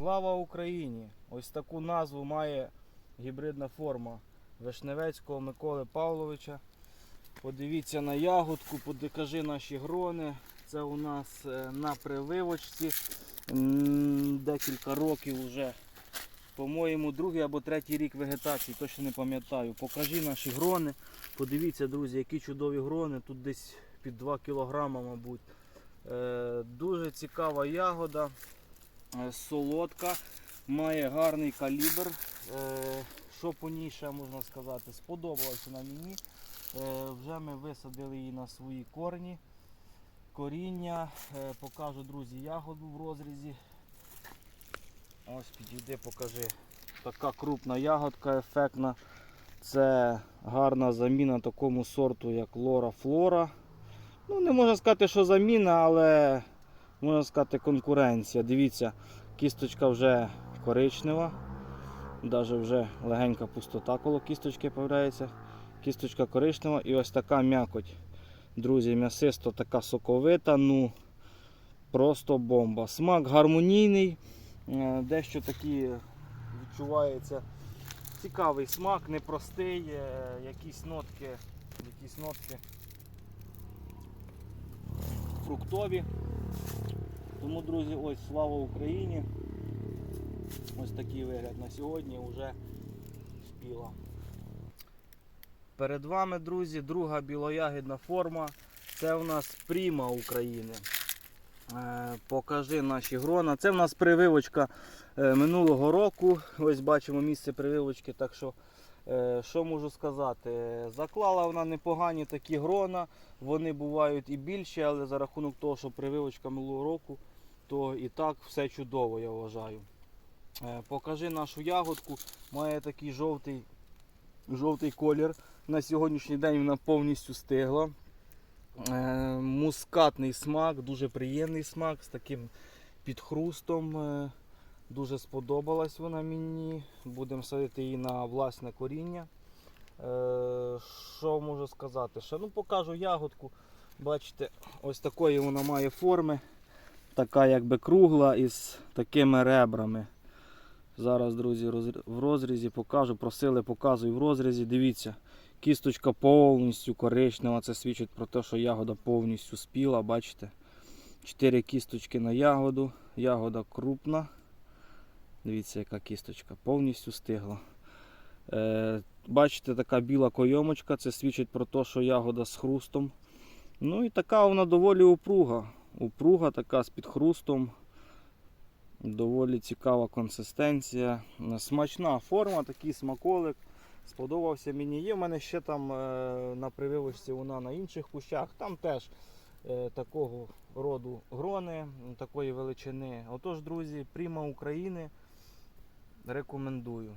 Слава Україні! Ось таку назву має гібридна форма Вишневецького Миколи Павловича. Подивіться на ягодку, покажи наші грони. Це у нас е, на прививочці. Декілька років вже. По-моєму, другий або третій рік вегетації, точно не пам'ятаю. Покажи наші грони. Подивіться, друзі, які чудові грони. Тут десь під 2 кг, мабуть. Е, дуже цікава ягода, солодка, має гарний калібр. Е, що по ній ще можна сказати? Сподобалося на мені. Е, вже ми висадили її на свої корні. Коріння. Е, покажу, друзі, ягоду в розрізі. Ось підійди, покажи. Така крупна ягодка, ефектна. Це гарна заміна такому сорту, як Лора Флора. Ну, не можна сказати, що заміна, але можна сказати конкуренція. Дивіться, кісточка вже коричнева. Навіть вже легенька пустота коло кісточки з'являється. Кісточка коричнева і ось така м'якоть. Друзі, м'ясисто така соковита, ну просто бомба. Смак гармонійний, е, дещо такий відчувається цікавий смак, непростий, е, якісь нотки, якісь нотки фруктові. Тому, друзі, ось слава Україні. Ось такий вигляд на сьогодні вже спіла. Перед вами, друзі, друга білоягідна форма. Це у нас Пріма України. Е, покажи наші грона. Це в нас прививочка е, минулого року. Ось бачимо місце прививочки. Так що, е, що можу сказати? Заклала вона непогані такі грона. Вони бувають і більші, але за рахунок того, що прививочка минулого року, то і так все чудово, я вважаю. Е, Покажи нашу ягодку. Має такий жовтий, жовтий колір. На сьогоднішній день вона повністю стигла. Е, Мускатний смак, дуже приємний смак з таким підхрустом. Е, Дуже сподобалась вона мені. Будемо садити її на власне коріння. Що можу сказати? Ще ну покажу ягодку. Бачите, ось такої вона має форми. Така якби кругла із такими ребрами. Зараз, друзі, в розрізі покажу. Просили, показую в розрізі. Дивіться, кісточка повністю коричнева. Це свідчить про те, що ягода повністю спіла. Бачите? Чотири кісточки на ягоду. Ягода крупна. Дивіться, яка кісточка, повністю стигла. Е, бачите, така біла койомочка, це свідчить про те, що ягода з хрустом. Ну і така вона доволі упруга. Упруга така з підхрустом. Доволі цікава консистенція. Смачна форма, такий смаколик. Сподобався мені. Є в мене ще там е, на прививочці вона на інших кущах. Там теж е, такого роду грони, такої величини. Отож, друзі, Пріма України рекомендую.